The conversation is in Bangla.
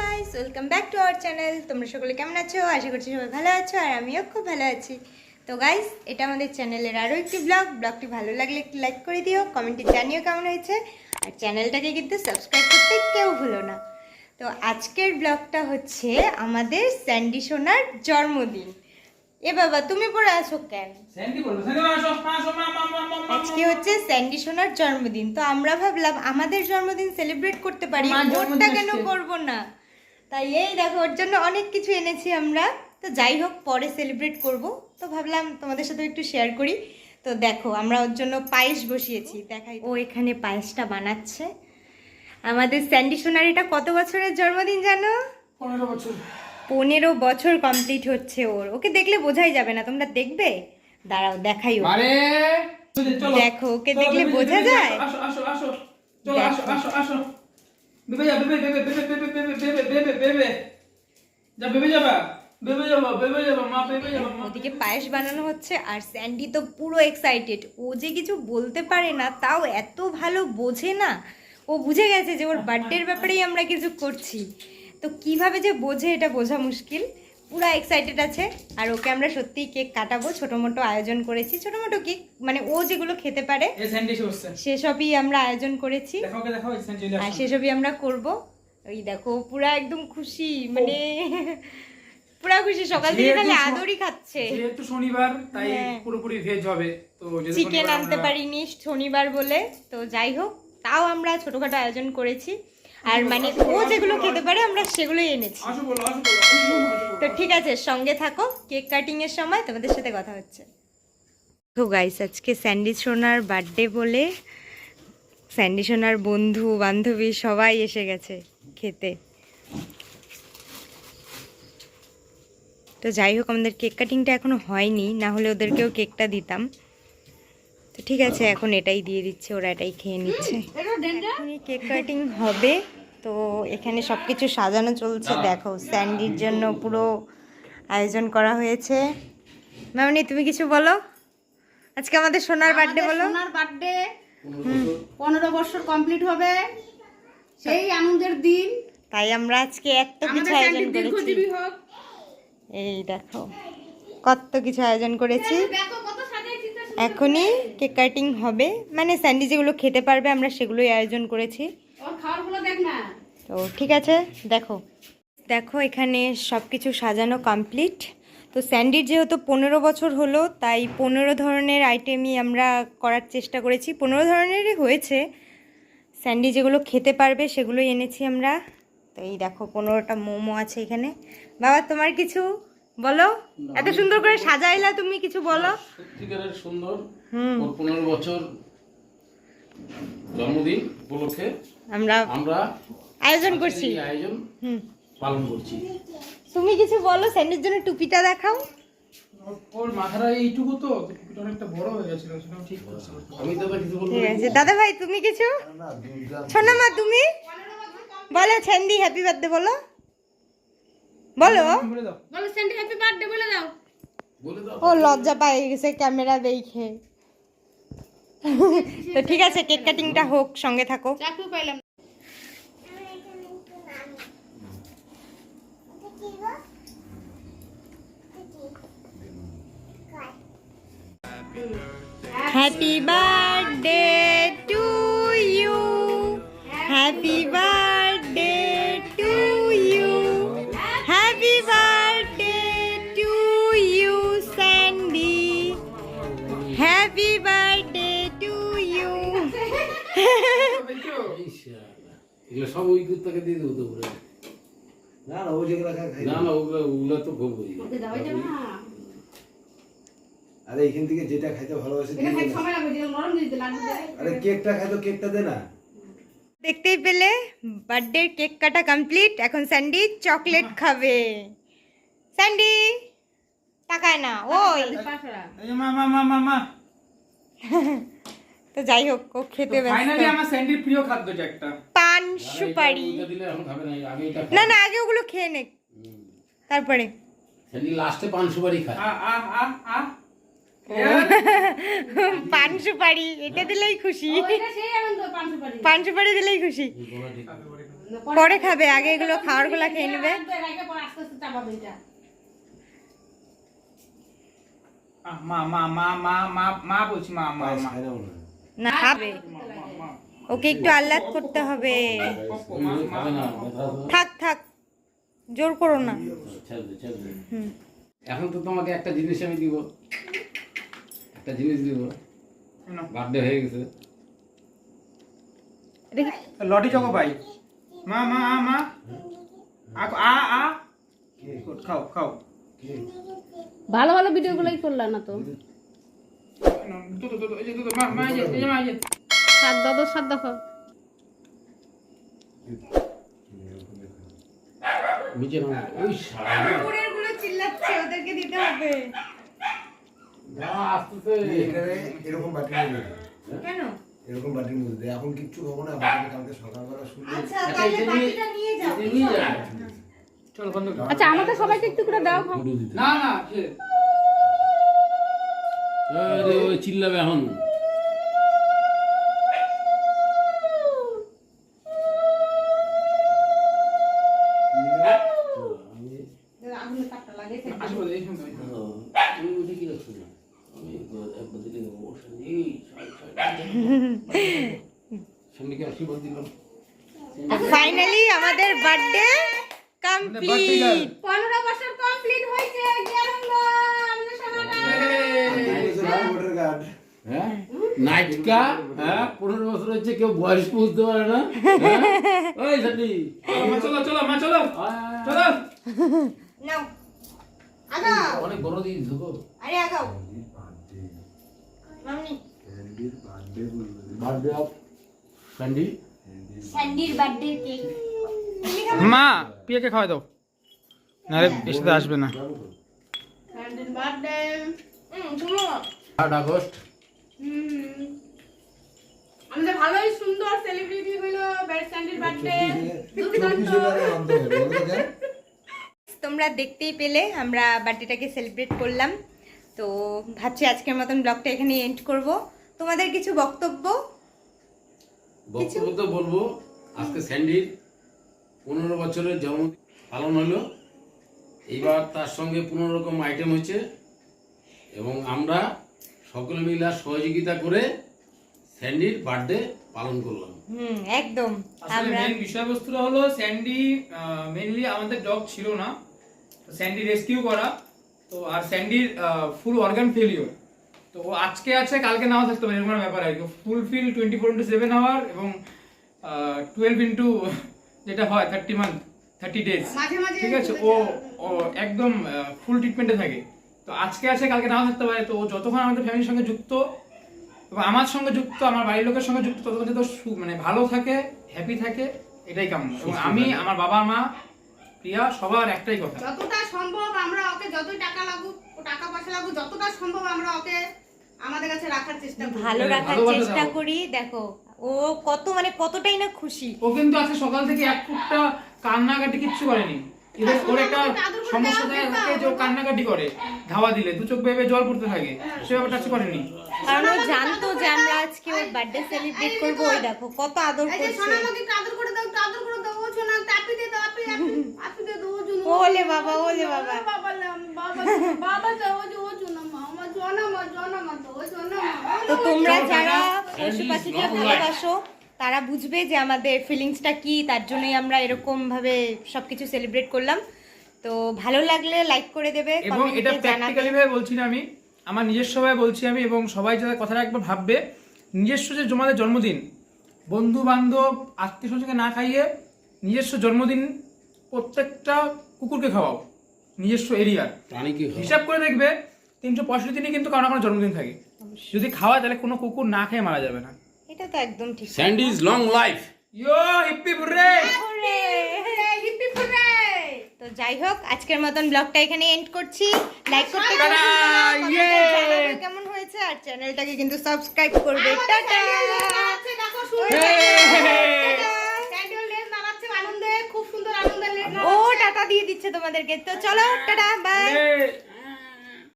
Guys welcome back to our channel তোমরা সকলে কেমন আছো? আশা করছি সবাই ভালো আছো আর আমিও খুব ভালো আছি। তো গাইস এটা আমাদের চ্যানেলের আরও একটি ব্লগ ব্লগটি ভালো লাগলে একটি লাইক করে দিও কমেন্টে জানিও কেমন হয়েছে। আর চ্যানেলটাকে কিন্তু সাবস্ক্রাইব করতে কেউ ভুলো না। তো আজকের ব্লগটা হচ্ছে আমাদের স্যান্ডি সোনার জন্মদিন। এ বাবা তুমি পড়ে আসো কেন? স্যান্ডি বলব স্যান্ডি আসো আসো মা মা মা মা আজকে হচ্ছে স্যান্ডি সোনার জন্মদিন। তো আমরা ভাবলাম আমাদের জন্মদিন সেলিব্রেট করতে পারি। ওরটা কেন। করব না? তাই এই দেখো ওর জন্য অনেক কিছু এনেছি আমরা। তো যাই হোক পরে সেলিব্রেট করব। তো ভাবলাম তোমাদের সাথে একটু শেয়ার করি। তো দেখো আমরা ওর জন্য পায়েস বসিয়েছি দেখাই ও এখানে পায়েসটা বানাচ্ছে। আমাদের স্যান্ডি সোনার এটা কত বছরের জন্মদিন জানো? পনেরো বছর। পনেরো বছর কমপ্লিট হচ্ছে ওর। ওকে দেখলে বোঝাই যাবে না তোমরা দেখবে? দাঁড়াও দেখাই ও দেখো, ওকে দেখলে বোঝা যায়? আসো আসো আসো দেখো। আসো আসো। বেবে যা বেবে বেবে বেবে বেবে বেবে বেবে বেবে বেবে যা বেবে যাবা বেবে যাবা বেবে যাবা মা বেবে যাবা ওদিকে পায়েস বানানো হচ্ছে আর স্যান্ডি তো পুরো এক্সাইটেড ও যে কিছু বলতে পারে না, তাও এত ভালো বোঝে না। ও বুঝে গেছে যে ওর বার্থডের ব্যাপারেই আমরা কিছু করছি। তো কীভাবে যে বোঝে এটা বোঝা মুশকিল। পুরো এক্সাইটেড আছে। আর ওকে আমরা সত্যিই কেক কাটাবো। ছোটো মোটো আয়োজন করেছি। ছোটো মোটো কেক মানে ও যেগুলো খেতে পারে সেসবই আমরা আয়োজন করেছি। আর সেসবই আমরা করব। ওই দেখো পুরা একদম খুশি মানে পুরা খুশি। সকাল থেকে খালি আদরই খাচ্ছে। যেহেতু শনিবার তাই হ্যাঁ। পুরোপুরি ভেজ হবে। তো চিকেন আনতে পারিনি শনিবার বলে। তো যাই হোক তাও আমরা ছোটখাটো আয়োজন করেছি। আর মানে ও যেগুলো খেতে পারে আমরা সেগুলোই এনেছি। তো ঠিক আছে সঙ্গে থাকো। কেক কাটিং এর সময় তোমাদের সাথে কথা হচ্ছে। তো গাইস আজকে স্যান্ডি সোনার বার্থডে বলে স্যান্ডি সোনার বন্ধু বান্ধবী সবাই এসে গেছে খেতে। তো যাই হোক আমাদের কেক কাটিংটা এখনও হয়নি না হলে ওদেরকেও কেকটা দিতাম। তো ঠিক আছে এখন এটাই দিয়ে দিচ্ছে ওরা এটাই খেয়ে নিচ্ছে। কেক কাটিং হবে। তো এখানে সব কিছু সাজানো চলছে দেখো স্যান্ডির জন্য পুরো আয়োজন করা হয়েছে। মামনি তুমি কিছু বলো? আজকে আমাদের সোনার বার্থডে বলো? সোনার বার্থডে পনেরো বছর। কমপ্লিট হবে। সেই আনন্দের দিন। তাই আমরা আজকে এত কিছু আয়োজন করেছি। এই দেখো কত কিছু আয়োজন করেছি। এখনই কেক কাটিং হবে। মানে স্যান্ডি যেগুলো খেতে পারবে আমরা সেগুলোই আয়োজন করেছি। ওর খাবারগুলো দেখ না। তো ঠিক আছে দেখো। দেখো এখানে সব কিছু সাজানো কমপ্লিট তো স্যান্ডির যেহেতু পনেরো বছর হলো তাই পনেরো ধরনের আইটেমই আমরা করার চেষ্টা করেছি। পনেরো ধরনেরই হয়েছে। স্যান্ডি যেগুলো খেতে পারবে সেগুলোই এনেছি আমরা। তো এই দেখো পনেরোটা মোমো আছে এখানে। বাবা তোমার কিছু বলো? এত সুন্দর করে সাজাইলা তুমি কিছু বলো। সত্যিকারের সুন্দর। ওর পনেরো বছর জন্মদিন উপলক্ষে আমরা আমরা আয়োজন করছি। আয়োজন হুম। পালন করছি। তুমি কিছু বলো স্যান্ডির জন্য টুপিটা দেখাও। ওর- ওর মাথাটা এইটুকু তো টুপিটা অনেকটা বড় হয়ে গেছিল সেটাও ঠিক করছিল আমি দাদা কিছু বলব ঠিক আছে। দাদা ভাই তুমি কিছু? শোনো মা তুমি? বলো স্যান্ডি হ্যাপি বার্থডে বলো। বলো। বলে বলো সেন্টি হ্যাপি বার্থডে বলে দাও। ও লজ্জা পাই গেছে ক্যামেরা দেখে। তো ঠিক আছে কেক কাটিংটা হোক সঙ্গে থাকো। চাকু পাইলাম। Happy birthday to you happy birthday to you happy birthday to you Sandy happy birthday to you. এগুলো সব ওই কুত্তাকে দিয়ে দেবো তো। না না ওগুলো ওগুলো তো ভোগ হয়ে যাবে। যাও এটা না আরে এখান থেকে যেটা খাইতে ভালোবাসে এটা দিয়ে খাই দে না। সময় লাগবে যেরকম নরম দিতে লাগবে। আরে কেকটা খাই তো কেকটা দে না। দেখতেই পেলে বার্থডে কেক কাটা কমপ্লিট এখন স্যান্ডি চকলেট খাবে। স্যান্ডি তাকায় না ওই। পাশরা এই যে মা মা মা মা মা। তো যাই হোক ও খেতে ব্যস্ত। ফাইনালি আমার স্যান্ডির প্রিয় খাদ্য যে একটা। পান আর এটা- সুপারি। ওইটা দিলে এখন খাবে না আগে এটা না না আগে ওগুলো খেয়ে নে। তারপরে। লাস্টে পান সুপারি খায়। আ আ আ আ। পান সুপারি এটা দিলেই খুশি। পান সুপারি দিলেই খুশি। পরে খাবে আগে এগুলো খাওয়ারগুলা খেয়ে নেবে। না খাবে। ওকে একটু আহ্লাদ করতে হবে। থাক থাক জোর করো না। দে, ছেড়ে দে। এখন তো তোমাকে একটা জিনিস আমি দিব। একটা জিনিস দিব। বার্থডে হয়ে গেছে। লটি চকো পাই মা মা আ মা। আ আ। আ খাও খাও? ভালো ভালো ভিডিওগুলোই করলাম না তো? দুটো দুটো এই যে দুটো মা মা এই যে এই যে মা এই যে। সাত দাদা সাত দেখো নিচে নাও ওই শালা। কুকুরেরগুলো চিল্লাচ্ছে ওদেরকে দিতে হবে। এরকম বাটি কেন? এরকম মধ্যে দেয়। এখন কিচ্ছু খাব না কালকে সকালবেলা শুনলে আচ্ছা বন্ধ করো। আচ্ছা আমাদের সবাইকে একটু করে দাও। না না চিল্লাবে এখন। সন্ধ্যে আশীর্বাদ দিলাম? ফাইনালি আমাদের বার্থডে কমপ্লিট পনেরো বছর কমপ্লিট হয়েছে কি আনন্দ? আমাদের সবাই ভোটার কার্ড হ্যাঁ নাইটকা হ্যাঁ? পনেরো বছর হচ্ছে কেউ বয়স বুঝতে পারে না। হ্যাঁ? ওই সাথী। চলো চলো মা চলো। চলো। অনেক বড় দিয়ে দিছো আরে আগাও। মামনি। বার্থডে অফ স্যান্ডি স্যান্ডির বার্থডে কেক মা পিয়াকে খাওয়াই দাও। নারে এর সাথে আসবে না। স্যান্ডির বার্থডে হুম তুমি আট আগস্ট। আমাদের ভালোই সুন্দর সেলিব্রিটি স্যান্ডির বার্থডে? তোমরা দেখতেই পেলে আমরা বার্থডেটাকে সেলিব্রেট করলাম। তো ভাবছি আজকের মতন ব্লগটা এখানে এন্ড করব। তোমাদের কিছু বক্তব্য? বক্তব্য তো বলব আজকে স্যান্ডির পনেরো বছরের জন্মদিন পালন হলো। এইবার তার সঙ্গে পনেরো রকম আইটেম হয়েছে এবং আমরা সকলে মিলে সহযোগিতা করে স্যান্ডির বার্থডে পালন করলাম। হুম একদম। আমরা মেন বিষয়বস্তুটা হলো স্যান্ডি মেনলি আমাদের ডগ ছিল না স্যান্ডি রেস্কিউ করা তো আর স্যান্ডির ফুল অর্গান ফেলিওর তো ও আজকে আছে কালকে নাও থাকতে পারে এরকম ব্যাপার আর কি। Full feel twenty four into seven hour এবং টুয়েলভ ইন্টু যেটা হয় থার্টি মান্থ থার্টি ডেজ ঠিক আছে? ও ও একদম ফুল ট্রিটমেন্টে থাকে। তো আজকে আছে কালকে নাও থাকতে পারে তো ও যতক্ষণ আমাদের ফ্যামিলির সঙ্গে যুক্ত এবং আমার সঙ্গে যুক্ত আমার বাড়ির লোকের সঙ্গে যুক্ত ততক্ষণ যাতে ও মানে ভালো থাকে হ্যাপি থাকে এটাই কাম্য। এবং আমি আমার বাবা মা প্রিয়া সবার একটাই কথা। যতটা সম্ভব আমরা ওকে যতই টাকা লাগুক ও টাকা পয়সা লাগুক যতটা সম্ভব আমরা ওকে আমাদের কাছে রাখার চেষ্টা ভালো মানে রাখার চেষ্টা করি দেখো ও কত মানে কতটাই না খুশি ও কিন্তু আজকে সকাল থেকে এক ফুটটা কান্নাকাটি কিচ্ছু করেনি ওর একটা সমস্যা থাকে যে কান্নাকাটি করে ধাওয়া দিলে দু চোখ বেয়ে জল পড়তে থাকে সে ব্যাপারটা আজকে করেনি কারণ ও জানতো যে আমরা আজকে ওর বার্থডে সেলিব্রেট করব ওই দেখো কত আদর করছে আদর করে দাও আদর করে দাও ও সোনা আপি দে দাও আপি আপি দে দাও জুনু ওলে বাবা, ওলে বাবা। বাবা বাবা বাবা তো ও জুনু মা মা জনা মা জনা মা তো তোমরা যারা। পশু পাখিকে ভালোবাসো তারা বুঝবে যে আমাদের ফিলিংসটা কি তার জন্যই আমরা এরকম ভাবে সবকিছু সেলিব্রেট করলাম। তো ভালো লাগলে লাইক করে দেবে এবং এটা প্র্যাকটিক্যালি ভাবে বলছি না আমি আমার নিজস্ব ভাবে বলছি আমি এবং সবাই যারা কথাটা একবার ভাববে নিজস্ব যে তোমাদের জন্মদিন বন্ধু বান্ধব আত্মীয় স্বজনকে না খাইয়ে নিজস্ব জন্মদিন প্রত্যেকটা কুকুরকে খাওয়াও নিজস্ব এরিয়ার হিসাব করে দেখবে তিনশো পঁয়ষট্টি দিনই কিন্তু কারও না কারও জন্মদিন থাকে। যদি খাওয়া তাহলে কোনো কুকুর না খেয়ে মারা যাবে না। এটা তো একদম ঠিক Sandy's long life yo hip hip hooray hooray! Hip hip hooray তো যাই হোক আজকের মতন ব্লগটা এখানে এন্ড করছি। লাইক করতে কেমন হয়েছে আর চ্যানেলটাকে কিন্তু সাবস্ক্রাইব করবে। টাটা! ও টাটা দিয়ে দিচ্ছে তোমাদেরকে। তো চলো টাটা বাই!